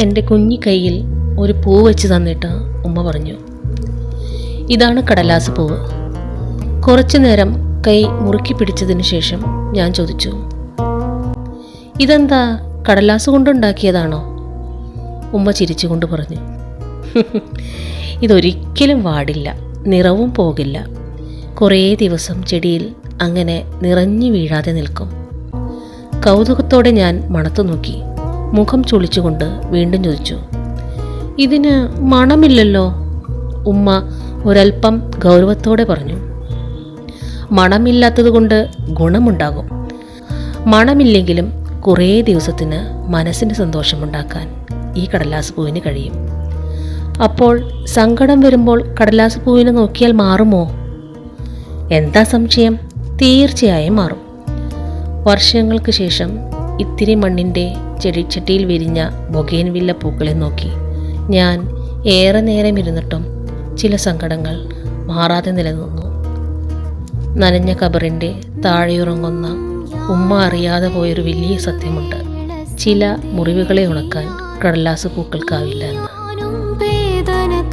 എന്റെ കുഞ്ഞി കയ്യിൽ ഒരു പൂ വെച്ച് തന്നിട്ട് ഉമ്മ പറഞ്ഞു ഇതാണ് കടലാസ് പൂവ്. കുറച്ചു നേരം കൈ മുറുക്കി പിടിച്ചതിന് ശേഷം ഞാൻ ചോദിച്ചു ഇതെന്താ കടലാസ് കൊണ്ടുണ്ടാക്കിയതാണോ? ഉമ്മ ചിരിച്ചുകൊണ്ട് പറഞ്ഞു ഇതൊരിക്കലും വാടില്ല നിറവും പോകില്ല. കുറേ ദിവസം ചെടിയിൽ അങ്ങനെ നിറഞ്ഞു വീഴാതെ നിൽക്കും. കൗതുകത്തോടെ ഞാൻ മണത്തു നോക്കി. മുഖം ചുളിച്ചുകൊണ്ട് വീണ്ടും ചോദിച്ചു ഇതിന് മണമില്ലല്ലോ? ഉമ്മ ഒരൽപ്പം ഗൗരവത്തോടെ പറഞ്ഞു മണമില്ലാത്തതുകൊണ്ട് ഗുണമുണ്ടാകും. മണമില്ലെങ്കിലും കുറേ ദിവസത്തിന് മനസ്സിന് സന്തോഷമുണ്ടാക്കാൻ ഈ കടലാസ് പൂവിന് കഴിയും. അപ്പോൾ സങ്കടം വരുമ്പോൾ കടലാസ് പൂവിനെ നോക്കിയാൽ മാറുമോ? എന്താ സംശയം? തീർച്ചയായും മാറും. വർഷങ്ങൾക്ക് ശേഷം ഇത്തിരി മണ്ണിന്റെ ചെടിച്ചട്ടിയിൽ വിരിഞ്ഞ ബൊഗേൻവില്ല പൂക്കളെ നോക്കി. ഞാൻ ഏറെ നേരം ഇരുന്നിട്ടും ചില സങ്കടങ്ങൾ മാറാതെ നിലനിന്നു. നനഞ്ഞ കബറിന്റെ താഴെയുറങ്ങുന്ന ഉമ്മ അറിയാതെ പോയൊരു വലിയ സത്യമുണ്ട്. ചില മുറിവുകളെ ഉണക്കാൻ കടലാസ് പൂക്കൾക്കാവില്ല എന്ന്. വേദന